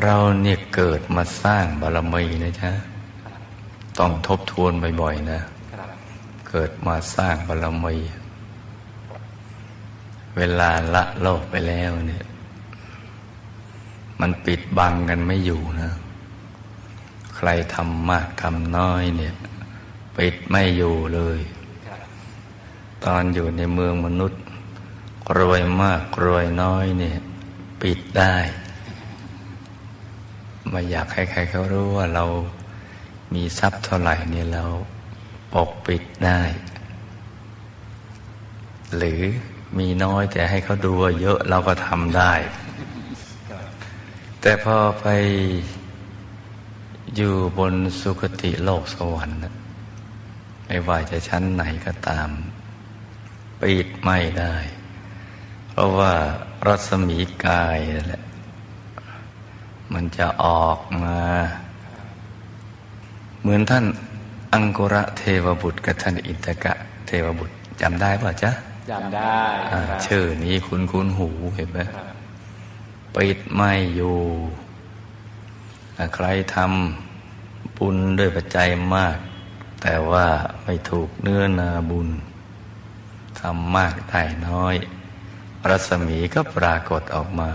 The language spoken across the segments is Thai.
เราเนี่ยเกิดมาสร้างบารมีนะจ๊ะต้องทบทวนบ่อยๆนะ เกิดมาสร้างบารมี เวลาละโลกไปแล้วเนี่ย มันปิดบังกันไม่อยู่นะ ใครทำมากทำน้อยเนี่ย ปิดไม่อยู่เลย ตอนอยู่ในเมืองมนุษย์ รวยมากรวยน้อยเนี่ย ปิดได้ ไม่อยากให้ใครเขารู้ว่าเรามีทรัพย์เท่าไหร่เนี่ยเราปกปิดได้ หรือมีน้อยแต่ให้เขาดูว่าเยอะเราก็ทำได้ แต่พอไปอยู่บนสุคติโลกสวรรค์ไม่ว่าจะชั้นไหนก็ตามปิดไม่ได้ เพราะว่ารัศมีกายนั่นแหละ มันจะออกมา เหมือนท่านอังกุระเทวบุตรกับท่านอินทกะเทวบุตรจำได้ป่ะจ๊ะจำได้ชื่อนี้คุ้นคุ้นหูเห็นไหมปิดไม่อยู่ ใครทำบุญด้วยปัจจัยมาก แต่ว่าไม่ถูกเนื้อนาบุญทำมากได้น้อย รัศมีก็ปรากฏออกมา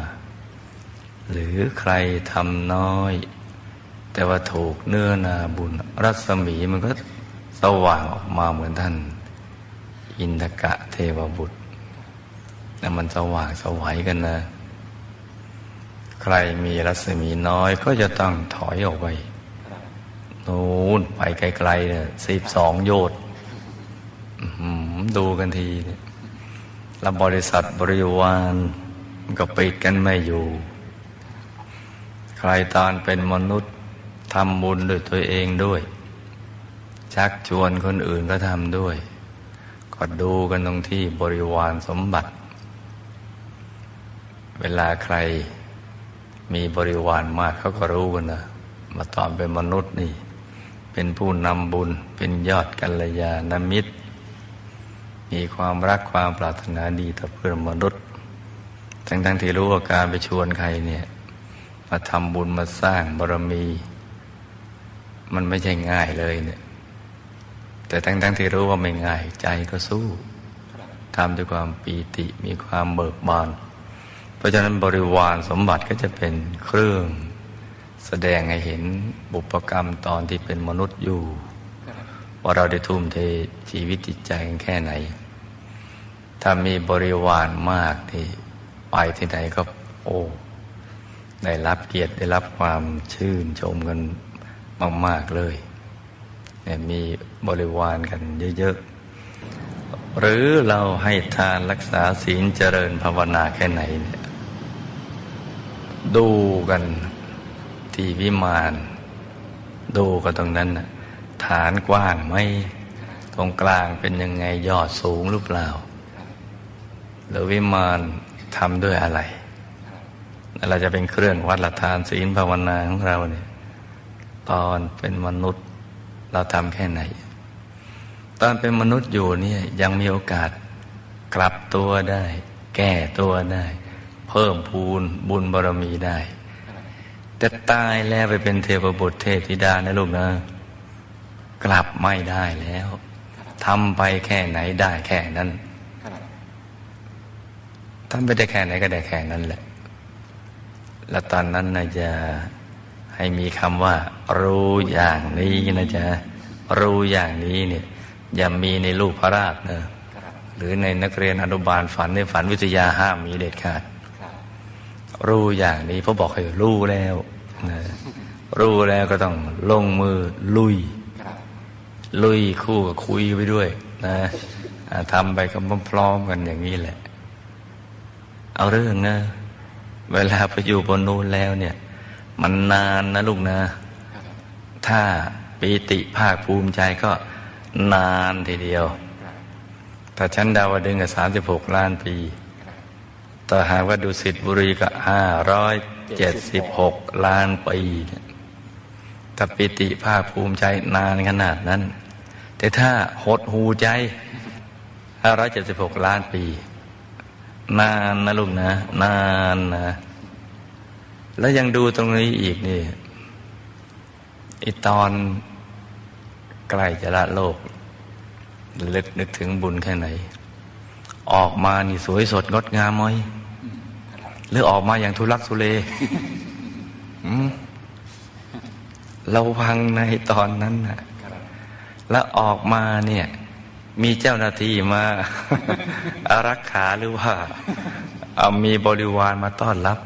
หรือใครทำน้อย แต่ว่าถูกเนื้อนาบุญ รัศมีมันก็สว่างออกมาเหมือนท่าน อินทกะเทวบุตรแต่มันสว่างสวัยกันนะ ใครมีรัศมีน้อยก็จะต้องถอยออกไปนู่นไปไกลๆเนี่ยสิบสองโยชน์ดูกันทีเนี่ยแล้วบริษัทบริวารก็ปิดกันไม่อยู่ ใครตอนเป็นมนุษย์ทำบุญด้วยตัวเองด้วย ชักชวนคนอื่นก็ทำด้วย ก็ดูกันตรงที่บริวารสมบัติ เวลาใครมีบริวารมากเขาก็รู้กันนะมาตอนเป็นมนุษย์นี่ เป็นผู้นำบุญเป็นยอดกัลยาณมิตร มีความรักความปรารถนาดีต่อเพื่อนมนุษย์ ทั้งๆทที่รู้ว่าการไปชวนใครเนี่ย มาทำบุญมาสร้างบารมี มันไม่ใช่ง่ายเลยเนี่ย แต่ทั้งทั้งที่รู้ว่าไม่ง่ายใจก็สู้ทำด้วยความปีติมีความเบิกบาน เพราะฉะนั้นบริวารสมบัติก็จะเป็นเครื่อง แสดงให้เห็นบุพกรรมตอนที่เป็นมนุษย์อยู่ ว่าเราได้ทุ่มเทชีวิตจิตใจแค่ไหน ถ้ามีบริวารมากที่ไปที่ไหนก็โอ้ ได้รับเกียรติได้รับความชื่นชมกันมาก ๆ เลยเนี่ยมีบริวารกันเยอะ ๆ หรือเราให้ทานรักษาศีลเจริญภาวนาแค่ไหนเนี่ยดูกันที่วิมาน ดูกันตรงนั้นนะฐานกว้างไหมตรงกลางเป็นยังไงยอดสูงหรือเปล่า หรือวิมานทำด้วยอะไร เราจะเป็นเครื่องวัดละทานศีลภาวนาของเราเนี่ยตอนเป็นมนุษย์เราทำแค่ไหน ตอนเป็นมนุษย์อยู่เนี่ยยังมีโอกาสกลับตัวได้ แก้ตัวได้ เพิ่มพูนบุญบารมีได้ แต่ตายแล้วไปเป็นเทพบุตรเทพธิดานะลูกนะ กลับไม่ได้แล้วทำไปแค่ไหนได้แค่นั้นทำไปได้แค่ไหนก็ได้แค่นั้นแหละ แล้วตอนนั้นนะจะให้มีคำว่า รู้อย่างนี้นะจ๊ะรู้อย่างนี้เนี่ยอย่ามีในลูกพระราชนะหรือในนักเรียนอนุบาลฝันในฝันวิทยาห้ามมีเด็ดขาดรู้อย่างนี้พระบอกให้รู้แล้วนะรู้แล้วก็ต้องลงมือลุย ลุยคู่กับคุยไปด้วยนะทำไปก็พร้อมกันอย่างนี้แหละ เอาเรื่องนะ เวลาไปอยู่บนนู้นแล้วเนี่ย มันนานนะลูกนะ ถ้าปีติภาคภูมิใจก็นานทีเดียว ถ้าชั้นดาวดึงกับสามสิบหกล้านปี ต่อหากว่าดูสิทธิบุรีก็ห้าร้อยเจ็ดสิบหกล้านปีถ้าปิติภาคภูมิใจนานขนาดนั้น แต่ถ้าหดหูใจห้าร้อยเจ็ดสิบหกล้านปี นานนะลูกนะ นานนะ แล้วยังดูตรงนี้อีกนี่อีตอนใกล้จะละโลกลึกนึกถึงบุญแค่ไหน ออกมานี่สวยสดงดงามไหมหรือออกมาอย่างทุลักทุเลเราพังในตอนนั้นนะแล้วออกมาเนี่ย มีเจ้าหน้าที่มาอารักขาหรือว่า เอามีบริวารมาต้อนรับ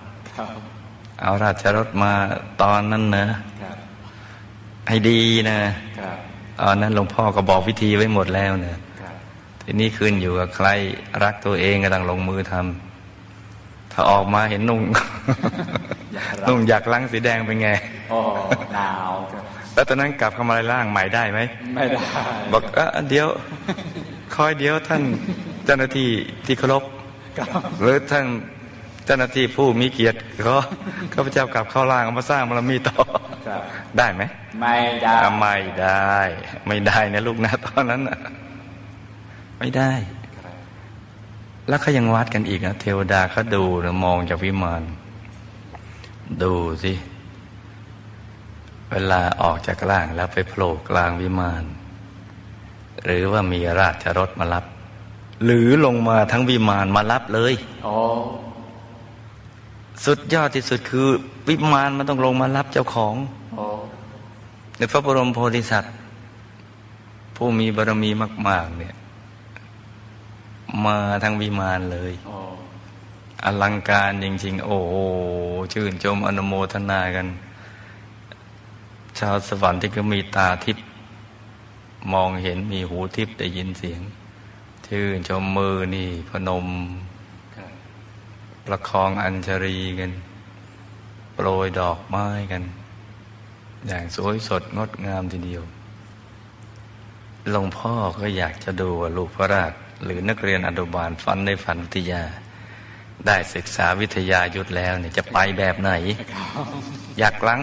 เอาราชรถมาตอนนั้นนะให้ดีนะตอนนั้นหลวงพ่อก็บอกวิธีไว้หมดแล้วเนะทีนี้ขึ้นอยู่กับใครรักตัวเองก็ต้องลงมือทำถ้าออกมาเห็นนุ่งนุ่งอยากล้างสีแดงเป็นไงโอ้หนาว แล้วตอนนั้นกลับเข้ามาร่างใหม่ได้ไหมไม่ได้ บอกเออเดี๋ยวคอยเดี๋ยวท่านเจ้าหน้าที่ที่เคารพหรือท่านเจ้าหน้าที่ผู้มีเกียรติเขาข้าพเจ้ากลับเข้าร่างมาสร้างบารมีต่อได้ไหมไม่ได้ไม่ได้ ไม่ได้นะลูกนะตอนนั้นไม่ได้ แล้วเขายังวัดกันอีกนะเทวดาเขาดูนะมองจากวิมานดูสิ เวลาออกจากล่างแล้วไปโผล่กลางวิมานหรือว่ามีราชรถมารับ หรือลงมาทั้งวิมานมารับเลยสุดยอดที่สุดคือ วิมานมันต้องลงมารับเจ้าของในพระบรมโพธิสัตว์ ผู้มีบารมีมาก ๆ เนี่ย มาทั้งวิมานเลยอลังการจริง ๆ โอ้โหชื่นชมอนุโมทนากัน ชาวสวรรค์ที่ก็มีตาทิพย์มองเห็นมีหูทิพย์ได้ยินเสียง ชื่นชมมือนี่พนม ประคองอัญชรีกัน โปรยดอกไม้กัน อย่างสวยสดงดงามทีเดียวหลวงพ่อก็อยากจะดูว่าลูกพระราชหรือนักเรียนอนุบาลฝันในฝันติยา ได้ศึกษาวิทยายุทธแล้วเนี่ยจะไปแบบไหน อยากลัง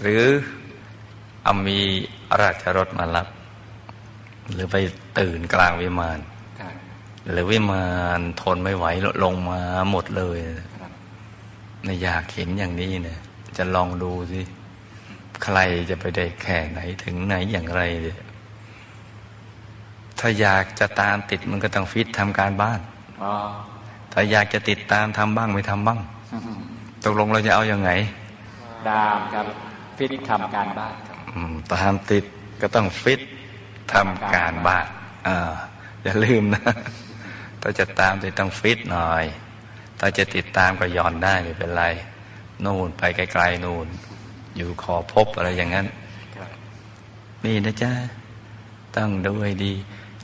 หรืออามีราชรถมารับ หรือไปตื่นกลางวิมานหรือวิมานทนไม่ไหวลงมาหมดเลยนอยากเห็นอย่างนี้เนี่ยจะลองดูสิใครจะไปได้แค่ไหนถึงไหนอย่างไรเนี่ยถ้าอยากจะตามติดมันก็ต้องฟิตทำการบ้านถ้าอยากจะติดตามทำบ้างไม่ทำบ้างตกลงเราจะเอาอยัางไงตามครับ ฟิตทำการบ้านตามติดก็ต้องฟิตทำการบ้านอ่าอย่าลืมนะ ถ้าจะตามจะต้องฟิตหน่อย ถ้าจะติดตามก็ย่อนได้ไม่เป็นไร นู่นไปไกลๆนู่น อยู่ขอพบอะไรอย่างนั้น นี่นะจ๊ะต้องดูให้ดี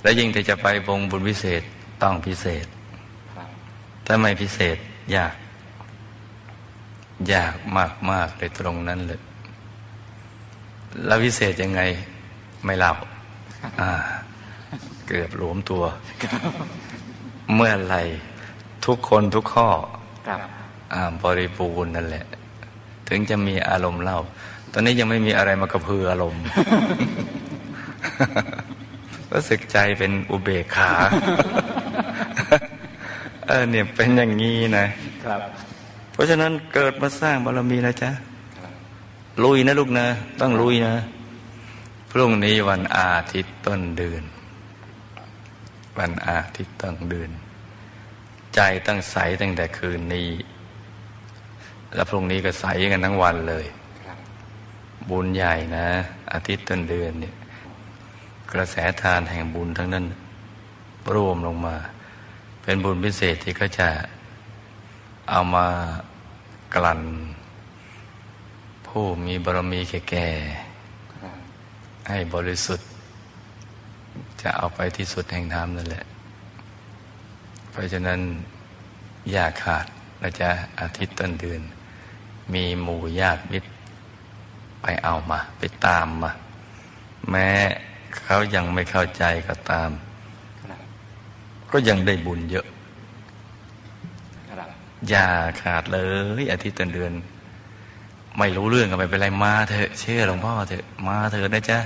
แล้วยิ่งถ้าจะไปวงบุญวิเศษต้องพิเศษถ้าไม่พิเศษยาก ยากมากมากเลยตรงนั้นเลย แล้วพิเศษยังไงไม่เล่าอ่าเกือบหลวมตัว เมื่อไรทุกคนทุกข้ออ่าบริบูรณ์นั่นแหละ ถึงจะมีอารมณ์เล่า ตอนนี้ยังไม่มีอะไรมากระพืออารมณ์รู้สึกใจเป็นอุเบกขา เออเนี่ยเป็นอย่างนี้นะ ครับ เพราะฉะนั้นเกิดมาสร้างบารมีนะจ๊ะ ลุยนะลูกนะต้องลุยนะ พรุ่งนี้วันอาทิตย์ต้นเดือน วันอาทิตย์ต้นเดือน ใจตั้งใสตั้งแต่คืนนี้ แล้วพรุ่งนี้ก็ใสกันทั้งวันเลย บุญใหญ่นะ อาทิตย์ต้นเดือนเนี่ยกระแสทานแห่งบุญทั้งนั้นรวมลงมา เป็นบุญพิเศษที่เขาจะเอามากลั่น ผู้มีบารมีแก่ๆให้บริสุทธิ์ จะเอาไปที่สุดแห่งธรรมนั่นแหละ เพราะฉะนั้นอย่าขาดนะจ๊ะอาทิตย์ต้นเดือน มีหมู่ญาติมิตร ไปเอามา ไปตามมา แม้เขายังไม่เข้าใจก็ตาม ก็ยังได้บุญเยอะ อย่าขาดเลยอาทิตย์เดือน ไม่รู้เรื่องก็ไม่เป็นไรมาเถอะเชื่อหลวงพ่อเถอะมาเถอะนะจ๊ะ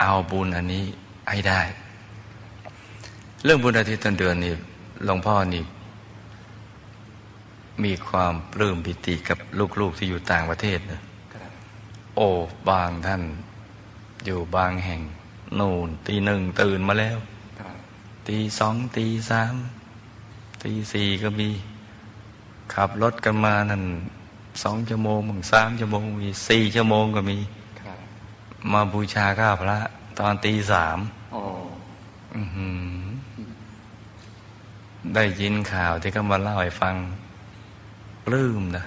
เอาบุญอันนี้ให้ได้ เรื่องบุญอาทิตย์ต้นเดือนนี่หลวงพ่อนี่ มีความปลื้มปิติกับลูกๆที่อยู่ต่างประเทศนะโอ้บางท่านอยู่บางแห่ง นูนตีหนึ่งตื่นมาแล้วตีสองตีสามตีสี่ก็มี ขับรถกันมานั่น สองชั่วโมงบางสามชั่วโมงมีสี่ชั่วโมงก็มีมาบูชาข้าพระ ตอนตีสามได้ยินข่าวที่เขามาเล่าให้ฟังปลื้มนะ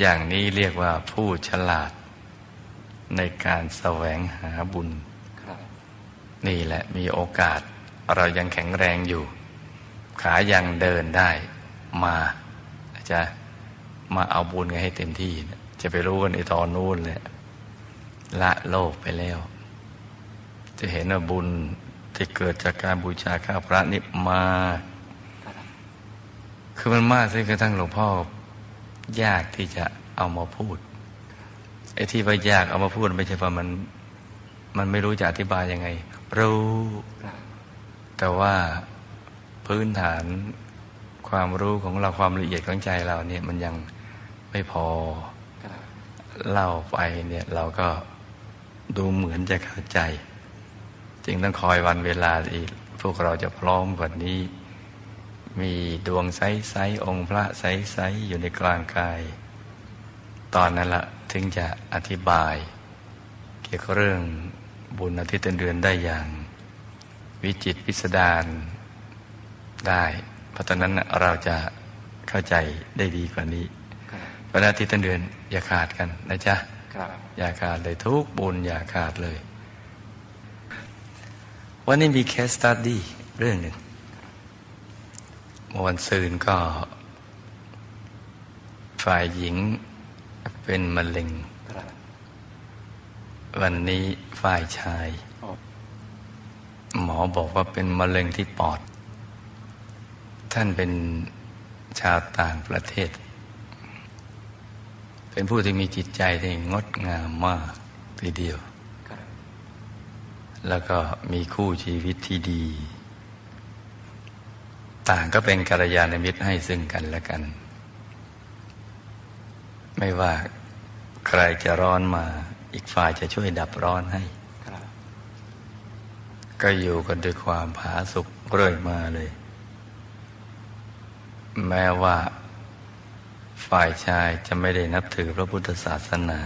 อย่างนี้เรียกว่าผู้ฉลาด ในการแสวงหาบุญ นี่แหละมีโอกาส เรายังแข็งแรงอยู่ ขายังเดินได้มาจะ มาเอาบุญกันให้เต็มที่จะไปรู้กันในตอนนู้นเลยละโลกไปแล้ว จะเห็นว่าบุญที่เกิดจากการบูชาข้าพระนี่มากคือมันมากซึ่งกระทั่งหลวงพ่อยากที่จะเอามาพูดไอ้ที่ว่ายากเอามาพูดไม่ใช่ว่ามัน มันไม่รู้จะอธิบายยังไง รู้ แต่ว่าพื้นฐานความรู้ของเราความละเอียดของใจเราเนี่ยมันยัง ไม่พอเล่าไปเนี่ยเราก็ดูเหมือนจะเข้าใจ จึงต้องคอยวันเวลาอีก พวกเราจะพร้อมกว่านี้ มีดวงใสๆองค์พระใสๆอยู่ในกลางกาย ตอนนั้นละถึงจะอธิบาย เกี่ยวกับเรื่องบุญอาทิตย์เดือนได้อย่าง วิจิตพิสดารได้ เพราะตอนนั้นเราจะเข้าใจได้ดีกว่านี้ วันอาทิตย์เดือน อย่าขาดกันนะจ๊ะอย่าขาดเลยทุกบุญอย่าขาดเลย วันนี้มีเคสตัดดี้เรื่องหนึ่งเมื่อวันซืนก็ ฝ่ายหญิงเป็นมะเร็ง วันนี้ฝ่ายชาย หมอบอกว่าเป็นมะเร็งที่ปอด ท่านเป็นชาวต่างประเทศ เป็นผู้ที่มีจิตใจที่งดงามมากทีเดียว แล้วก็มีคู่ชีวิตที่ดี ต่างก็เป็นกัลยาณมิตรให้ซึ่งกันและกัน ไม่ว่าใครจะร้อนมาอีกฝ่ายจะช่วยดับร้อนให้ ก็อยู่กันด้วยความผาสุกเรื่อยมาเลย แม้ว่า ฝ่ายชายจะไม่ได้นับถือพระพุทธศาสนา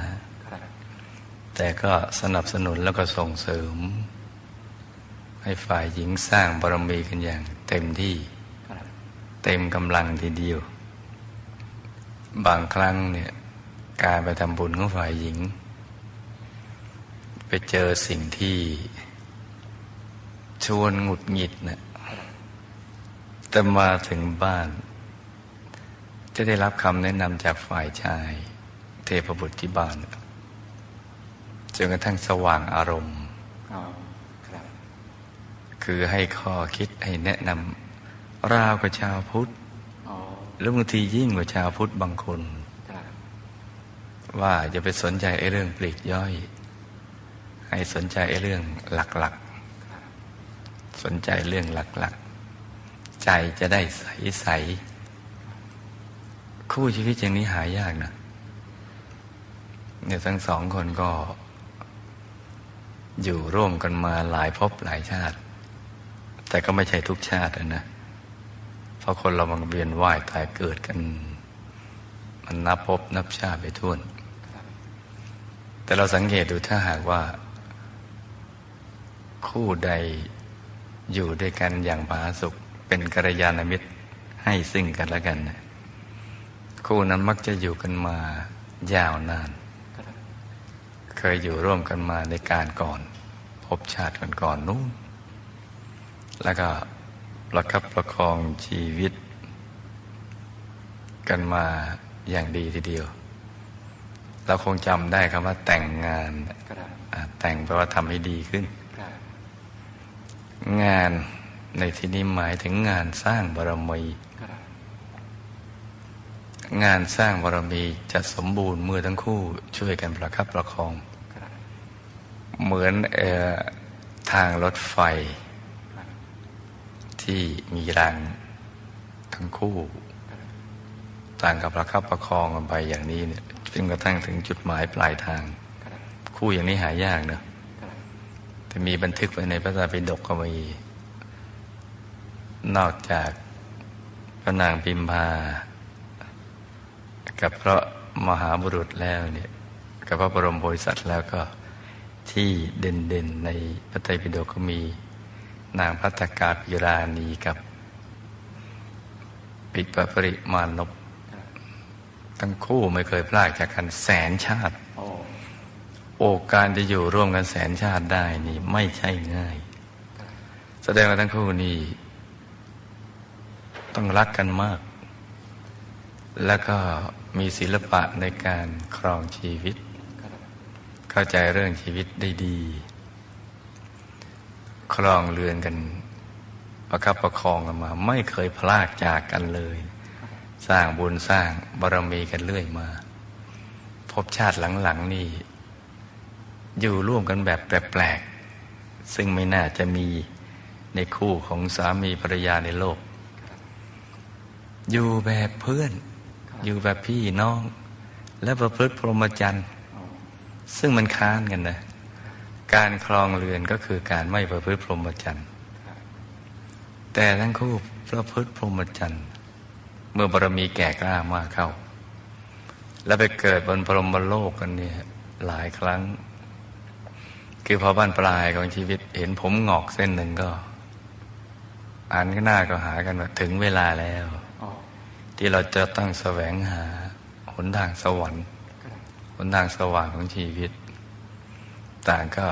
แต่ก็สนับสนุนแล้วก็ส่งเสริม ให้ฝ่ายหญิงสร้างบารมีกันอย่างเต็มที่เต็มกำลังทีเดียว บางครั้งเนี่ยการไปทำบุญของฝ่ายหญิง ไปเจอสิ่งที่ชวนหงุดหงิดเนะ่ยแต่มาถึงบ้าน จะได้รับคำแนะนำจากฝ่ายชาย เทพบุตรที่บ้านจนกระทั่งสว่างอารมณ์คือให้ข้อคิดให้แนะนำราวกับชาวพุทธแล้วบางทียิ่งกว่าชาวพุทธบางคนว่าจะไปสนใจไอ้เรื่องปลีกย่อย ให้สนใจไอ้เรื่องหลักๆ สนใจเรื่องหลักๆ ใจจะได้ใสๆ คู่ชีวิตอย่างนี้หายากนะเนี่ยทั้งสองคนก็ อยู่ร่วมกันมาหลายภพหลายชาติ แต่ก็ไม่ใช่ทุกชาตินะเพราะคนเราบังเวียนว่ายตายเกิดกัน มันนับภพนับชาติไปทุ่นแต่เราสังเกตดูถ้าหากว่า คู่ใดอยู่ด้วยกันอย่างผาสุขเป็นกัลยาณมิตรให้ซึ่งกันและกันนะ คู่นั้นมักจะอยู่กันมายาวนาน เคยอยู่ร่วมกันมาในการก่อน พบชาติก่อนก่อนนู้นแล้วก็ประคับประคองชีวิต กันมาอย่างดีทีเดียว เราคงจำได้คำว่าแต่งงาน แต่งแปลว่าทำให้ดีขึ้น งานในที่นี้หมายถึงงานสร้างบารมี งานสร้างบารมีจะสมบูรณ์เมื่อทั้งคู่ช่วยกันประคับประคอง เหมือนอทางรถไฟ ที่มีรางทั้งคู่ต่างกับประคับประคองกันไปอย่างนี้เนี่ยจนกระทั่งถึงจุดหมายปลายทาง คู่อย่างนี้หายากเนอะแต่มีบันทึกไว้ในพระไตรปิฎกก็มีนอกจากพระนางพิมพา กับพระมหาบุรุษแล้วเนี่ยกับพระบรมโพธิสัตว์แล้วก็ที่เด่นๆในพระไตรปิฎกก็มี นางพัฒกาปิราณีกับปิปปริมานพทั้งคู่ไม่เคยพลากจากกันแสนชาติ โอ้โอกาสจะอยู่ร่วมกันแสนชาติได้นี่ไม่ใช่ง่าย แสดงว่าทั้งคู่นี่ต้องรักกันมาก แล้วก็มีศิลปะในการครองชีวิต เข้าใจเรื่องชีวิตได้ดี ครองเรือนกัน ประคับประคองกันมา ไม่เคยพลากจากกันเลย สร้างบุญสร้างบารมีกันเรื่อยมา พบชาติหลังๆนี่ อยู่ร่วมกันแบบแปลกๆ ซึ่งไม่น่าจะมีในคู่ของสามีภรรยาในโลก อยู่แบบเพื่อน อยู่แบบพี่น้อง และประพฤติพรหมจรรย์ ซึ่งมันค้านกันนะการครองเรือนก็คือการไม่ประพฤติพรหมจรรย์ แต่ทั้งคู่ประพฤติพรหมจรรย์ เมื่อบารมีแก่กล้ามากเข้า แล้วไปเกิดบนพรหมโลกกันเนี่ยหลายครั้ง คือพอบ้านปลายของชีวิตเห็นผมงอกเส้นหนึ่งก็อ่านข้างหน้าก็หากันว่าถึงเวลาแล้ว ที่เราจะตั้งแสวงหาหนทางสวรรค์หนทางสว่างของชีวิต ต่างก็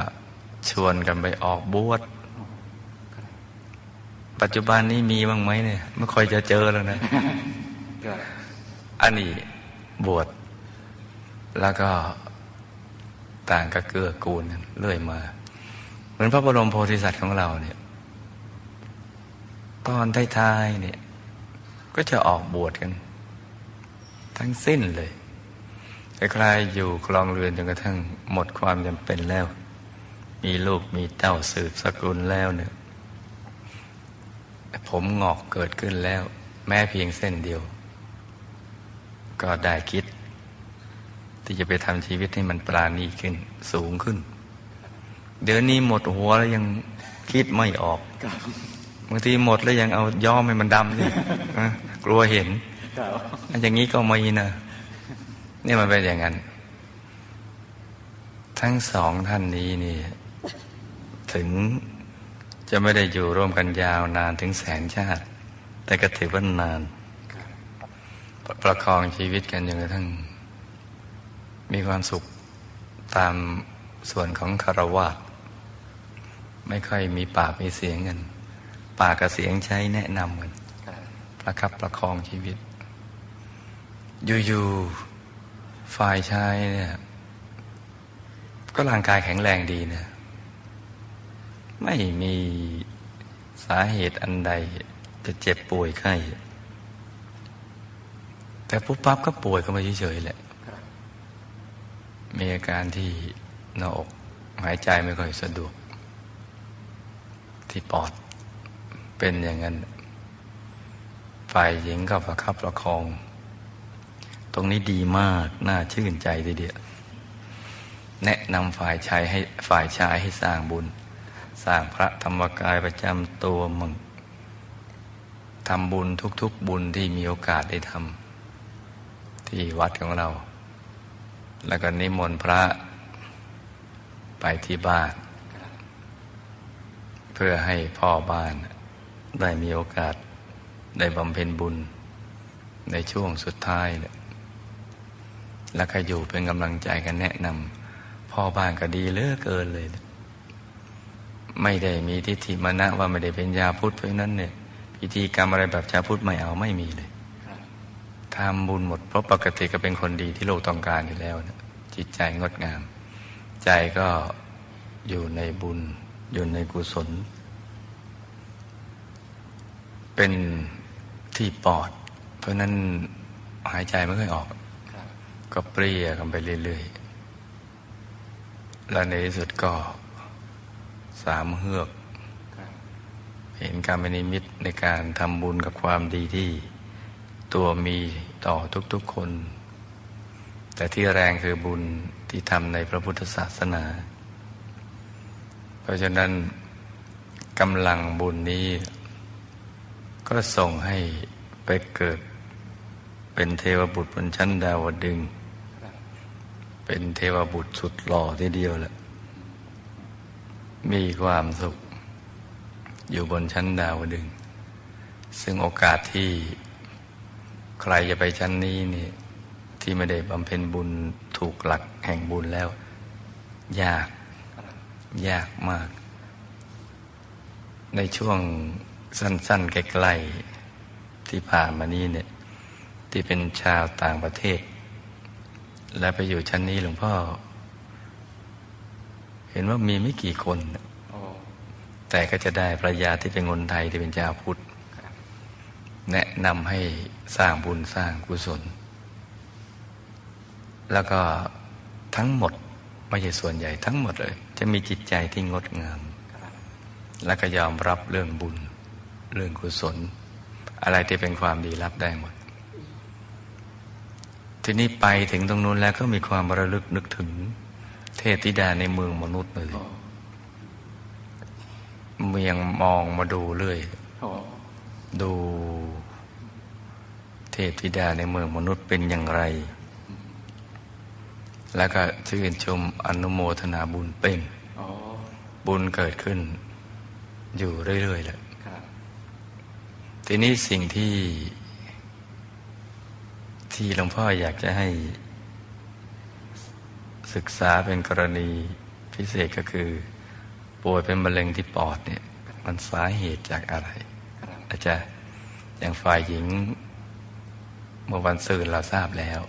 ชวนกันไปออกบวชปัจจุบันนี้มีบ้างไหมเนี่ยไม่ค่อยจะเจอแล้วนะอันนี้บวชแล้วก็ต่างก็เกื้อกูลเรื่อยมา เหมือนพระบรมโพธิสัตว์ของเราเนี่ย ตอนท้ายๆเนี่ย ก็จะออกบวชกัน ทั้งสิ้นเลยคลายๆอยู่คลองเรือนจนกระทั่งหมดความจำเป็นแล้ว มีลูกมีเต้าสืบสกุลแล้วเนี่ยผมงอกเกิดขึ้นแล้ว แม้เพียงเส้นเดียว ก็ได้คิด ที่จะไปทำชีวิตให้มันปราณีขึ้น สูงขึ้น เดี๋ยวนี้หมดหัวแล้วยังคิดไม่ออก บบางทีหมดแล้วยังเอาย้อมให้มันดำนี่นะกลัวเห็นครับอันอย่างนี้ก็ไม่นะนี่มันเป็นอย่างนั้น ทั้งสองท่านนี้นี่ ถึงจะไม่ได้อยู่ร่วมกันยาวนานถึงแสนชาติ แต่ก็ถือว่านาน ประประคองชีวิตกันจนกระทั่งมีความสุขตามส่วนของคารวะไม่ค่อยมีปากมีเสียงกัน ปากกับเสียงใช้แนะนำกันครับประคับประคองชีวิต อยู่ๆฝ่ายชายเนี่ยก็ร่างกายแข็งแรงดีนะไม่มีสาเหตุอันใดจะเจ็บป่วยไข้แต่ปุ๊บปั๊บก็ป่วยก็มาเฉยๆแหละครับมีอาการที่หน้าอก หายใจไม่ค่อยสะดวก ที่ปอด เป็นอย่างนั้นฝ่ายหญิงก็ประคับประคอง ตรงนี้ดีมากน่าชื่นใจทีเดียวแนะนำฝ่ายชายให้ฝ่ายชายให้สร้างบุญ สร้างพระธรรมกายประจำตัวมึงทำบุญทุกๆบุญที่มีโอกาสได้ทำที่วัดของเรา แล้วก็นิมนต์พระไปที่บ้าน เพื่อให้พ่อบ้าน ได้มีโอกาสได้บำเพ็ญบุญในช่วงสุดท้ายเลยแล้วก็อยู่เป็นกำลังใจกันแนะนำพ่อบ้านก็ดีเลือเกินเลย ไม่ได้มีทิฏฐิมานะว่าไม่ได้เป็นยาพุทธเพราะนั้นเนี่ยพิธีกรรมอะไรแบบชาพุทธไม่เอาไม่มีเลยทำบุญหมดเพราะปกติก็เป็นคนดีที่โลกต้องการอยู่แล้วนะจิตใจงดงาม ใจก็อยู่ในบุญอยู่ในกุศล เป็นที่ปอด เพราะนั้นหายใจไม่ค่อยออก ก็เปรี้ยกันไปเรื่อยๆ แล้วในที่สุดก็สามเฮือก เห็นการเป็นนิมิตในการทำบุญกับความดีที่ตัวมีต่อทุกๆคน แต่ที่แรงคือบุญที่ทำในพระพุทธศาสนา เพราะฉะนั้นกำลังบุญนี้ ก็ส่งให้ไปเกิด เป็นเทวบุตรบนชั้นดาวดึง เป็นเทวบุตรสุดหล่อทีเดียวแหละ มีความสุข อยู่บนชั้นดาวดึง ซึ่งโอกาสที่ใครจะไปชั้นนี้นี่ที่ไม่ได้บำเพ็ญบุญถูกหลักแห่งบุญแล้ว ยาก ยากมาก ในช่วง สั้นๆใกล้ๆที่ผ่านมานี้เนี่ย ที่เป็นชาวต่างประเทศ และไปอยู่ชั้นนี้หลวงพ่อ เห็นว่ามีไม่กี่คน แต่ก็จะได้ภรรยาที่เป็นคนไทยที่เป็นชาวพุทธแนะนำให้สร้างบุญสร้างกุศล แล้วก็ทั้งหมดไม่ใช่ส่วนใหญ่ทั้งหมดเลย จะมีจิตใจที่งดงาม และก็ยอมรับเรื่องบุญ เรื่องกุศล อะไรที่เป็นความดีรับได้หมด ทีนี้ไปถึงตรงนู้นแล้วก็มีความระลึกนึกถึง เทพธิดาในเมืองมนุษย์เลยเมียงมองมาดูเรื่อยดูเทพธิดาในเมืองมนุษย์เป็นอย่างไร แล้วก็ชื่นชมอนุโมทนาบุญเป็นบุญเกิดขึ้น อยู่เรื่อยๆเลย ทีนี้สิ่งที่ ที่หลวงพ่ออยากจะให้ ศึกษาเป็นกรณีพิเศษก็คือ ป่วยเป็นมะเร็งที่ปอดเนี่ย มันสาเหตุจากอะไรอาจารย์อย่างฝ่ายหญิง เมื่อวันสื่อเราทราบแล้ว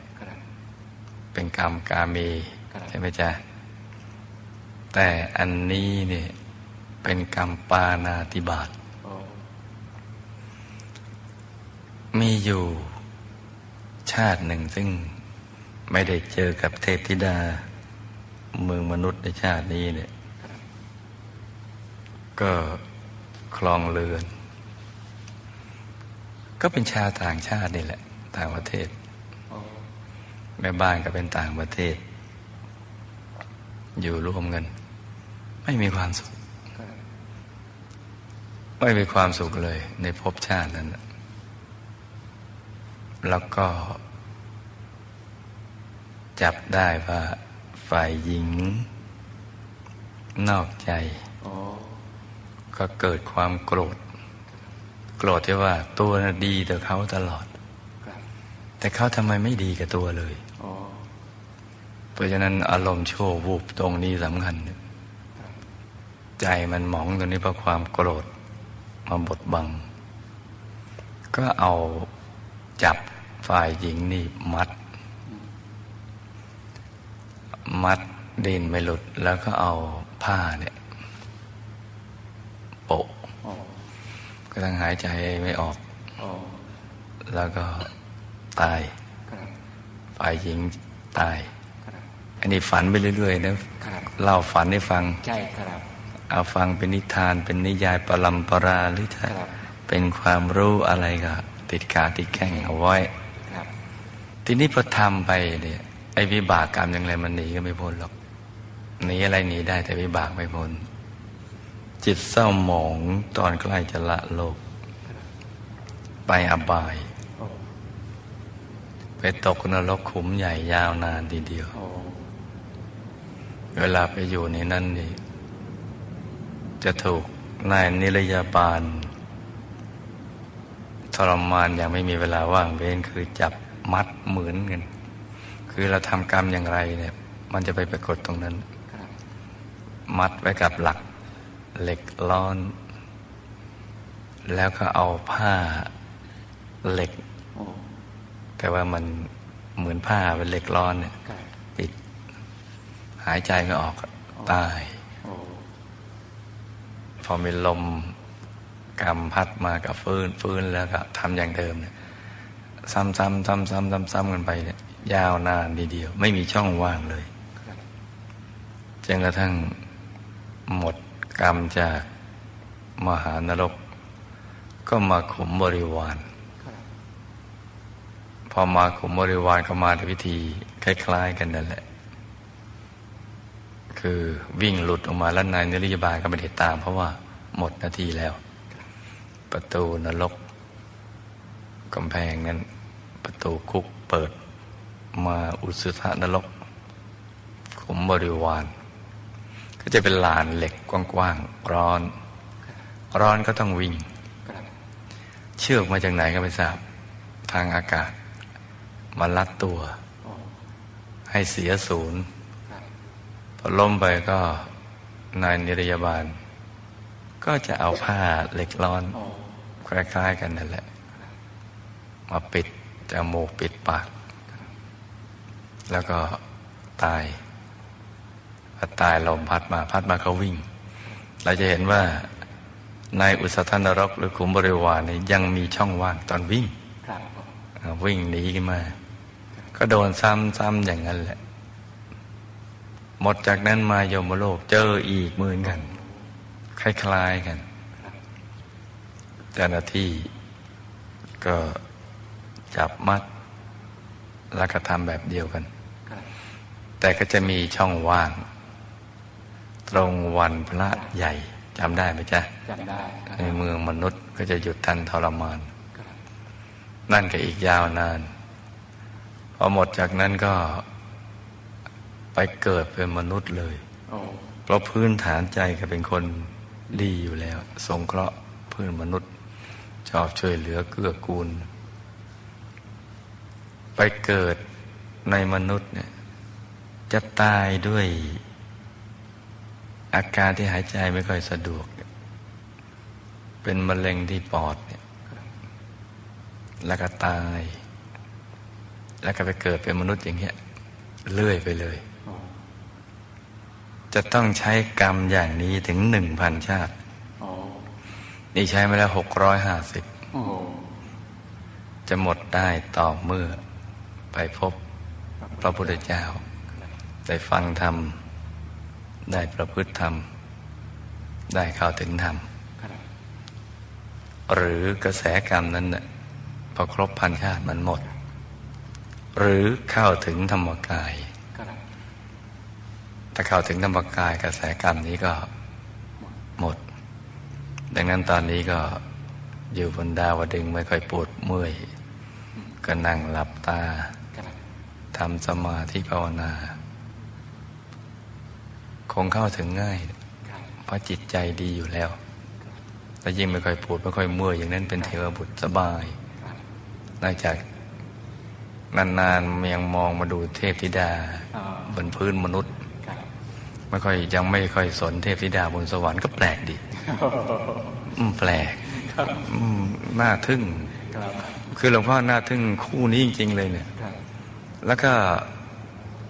เป็นกรรมกาเมใช่ไหมจ๊ะแต่อันนี้เนี่ยเป็นกรรมปานาติบาตมี อยู่ ชาติหนึ่งซึ่งไม่ได้เจอกับเทพธิดา เมืองมนุษย์ในชาตินี้เนี่ย ก็คลองเรือน ก็เป็นชาวต่างชาตินี่แหละ ต่างประเทศ แม่บ้านก็เป็นต่างประเทศ อยู่ร่วมกันไม่มีความสุข ไม่มีความสุขเลยในภพชาตินั้น แล้วก็ จับได้ว่าฝ่ายหญิง นอกใจ ก็เกิดความโกรธ โกรธที่ว่าตัวดีแต่เขาตลอด แต่เขาทำไมไม่ดีกับตัวเลยเพราะฉะนั้นอารมณ์โชว์วูบตรงนี้สำคัญ ใจมันหมองตรงนี้เพราะความโกรธมาบดบัง ก็เอาจับ ฝ่ายหญิงนี่มัด มัดดินไม่หลุด แล้วก็เอาผ้าเนี่ยโปะก็ต้องหายใจไม่ออกแล้วก็ตาย ฝ่ายหญิงตาย อันนี้ฝันไปเรื่อยๆนะเล่าฝันให้ฟังใช่ครับเอาฟังเป็นนิทานเป็นนิยายปรัมปราหรือถ้าเป็นความรู้อะไรก็ติดขาติดแข้งเอาไว้ครับ ทีนี้พอทำไปเนี่ยไอ้วิบากกรรมอย่างไรมันหนีก็ไม่พ้นหรอกหนีอะไรหนีได้แต่วิบากไม่พ้นจิตเศร้าหมองตอนใกล้จะละโลก ไปอบาย ไปตกนรกขุมใหญ่ยาวนานทีเดียว เวลาไปอยู่ในนั้นนี่จะถูกนายนิรยาบาลทรมานอย่างไม่มีเวลาว่างเว้นคือจับมัด เหมือนกัน คือเราทำกรรมอย่างไรเนี่ย มันจะไปปรากฏตรงนั้น มัดไว้กับหลักเหล็กล้อน แล้วก็เอาผ้าเหล็ก แต่ว่ามันเหมือนผ้าเป็นเหล็กร้อนเนี่ยปิด หายใจไม่ออกตาย พอมีลมกำพัดมากับฟื้นฟื้นแล้วก็ทำอย่างเดิมเนี่ย ซ้ำๆซ้ำๆซ้ำๆซ้ำกันไปเนี่ยยาวนานทีเดียว ไม่มีช่องว่างเลยจนกระทั่งหมดกรรมจากมหานรก ก็มาขุมบริวาร พอมาขุมบริวารก็มาในวิธีคล้าย ๆ กันนั่นแหละ คือวิ่งหลุดออกมาแล้วนายนริยาบาลก็ไม่ได้ตาม เพราะว่าหมดนาทีแล้ว ประตูนรกกำแพงนั้น ประตูคุกเปิดมาอุสุธนรกขุมบริวาร ก็จะเป็นลานเหล็กกว้างๆร้อน ร้อนก็ต้องวิ่ง เชือกมาจากไหนก็ไม่ทราบ ทางอากาศ มาลัดตัว ให้เสียศูนย์พอล้มไปก็นายนิรยาบาล ก็จะเอาผ้าเหล็กร้อน คล้ายๆกันนั่นแหละ มาปิด จมูกปิดปาก แล้วก็ตายพอตายลมพัดมาพัดมาก็วิ่ง เราจะเห็นว่าในอุสธนรกหรือขุมบริวารนี่ยังมีช่องว่างตอนวิ่งวิ่งหนีขึ้นมา ก็โดนซ้ำๆอย่างนั้นแหละ หมดจากนั้นมายมโลกเจออีกหมือนกัน คล้ายๆกัน เจ้าหน้าที่ก็ จับมัด แล้วก็ทำแบบเดียวกันครับแต่ก็จะมีช่องว่าง ตรงวันพระใหญ่จำได้ไหมจ๊ะจำได้ครับในเมืองมนุษย์ก็จะหยุดทันทรมานครับนั่นก็อีกยาวนาน พอหมดจากนั้นก็ไปเกิดเป็นมนุษย์เลยโอ้เพราะพื้นฐานใจก็เป็นคนดีอยู่แล้ว สงเคราะห์เพื่อนมนุษย์ ชอบช่วยเหลือเกื้อกูล ไปเกิดในมนุษย์เนี่ยจะตายด้วยอาการที่หายใจไม่ค่อยสะดวกเนี่ยเป็นมะเร็งที่ปอดเนี่ยแล้วก็ตาย แล้วก็ไปเกิดเป็นมนุษย์อย่างเงี้ยเลื่อยไปเลยโอ้จะต้องใช้กรรมอย่างนี้ถึงหนึ่งพันชาติโอ้นี่ใช้มาแล้วหกร้อยห้าสิบโอ้จะหมดได้ต่อเมื่อ ไปพบพระพุทธเจ้า ได้ฟังธรรม ได้ประพฤติธรรม ได้เข้าถึงธรรม หรือกระแสกรรมนั้นน่ะพอครบพันชาติมันหมด หรือเข้าถึงธรรมกาย ถ้าเข้าถึงธรรมกายกระแสกรรมนี้ก็หมด ดังนั้นตอนนี้ก็อยู่บนดาวดึงไม่ค่อยปวดเมื่อย ก็นั่งหลับตา ทำสมาธิภาวนา คงเข้าถึงง่าย เพราะจิตใจดีอยู่แล้วแล้วยิ่งไม่ค่อยปวดไม่ค่อยเมื่อยอย่างนั้นเป็นเทวบุตรสบายนอกจากนานๆยังมองมาดูเทพธิดาบนพื้นมนุษย์ไม่ค่อยยังไม่ค่อยสนเทพธิดาบนสวรรค์ก็แปลกดีอืมแปลกอืมน่าทึ่ง คือหลวงพ่อน่าทึ่งคู่นี้จริง ๆ เลยเนี่ย แล้วก็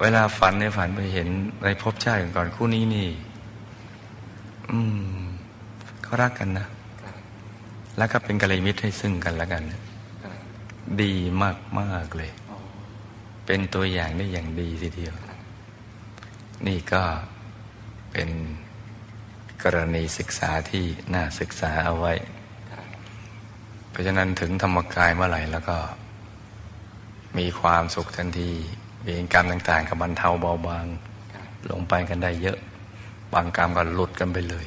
เวลาฝันในฝันไปเห็นในภพชาติก่อนๆคู่นี้นี่ อืมเขารักกันนะครับแล้วก็เป็นกัลยาณมิตรให้ซึ่งกันและกันครับดีมากๆเลยโอ้เป็นตัวอย่างได้อย่างดีทีเดียว นี่ก็เป็นกรณีศึกษาที่น่าศึกษาเอาไว้ครับเพราะฉะนั้นถึงธรรมกายเมื่อไหร่แล้วก็ มีความสุขทันทีเวรกรรมต่าง ๆ กับบรรเทาเบาบางลงไปกันได้เยอะ บางกรรมก็หลุดกันไปเลย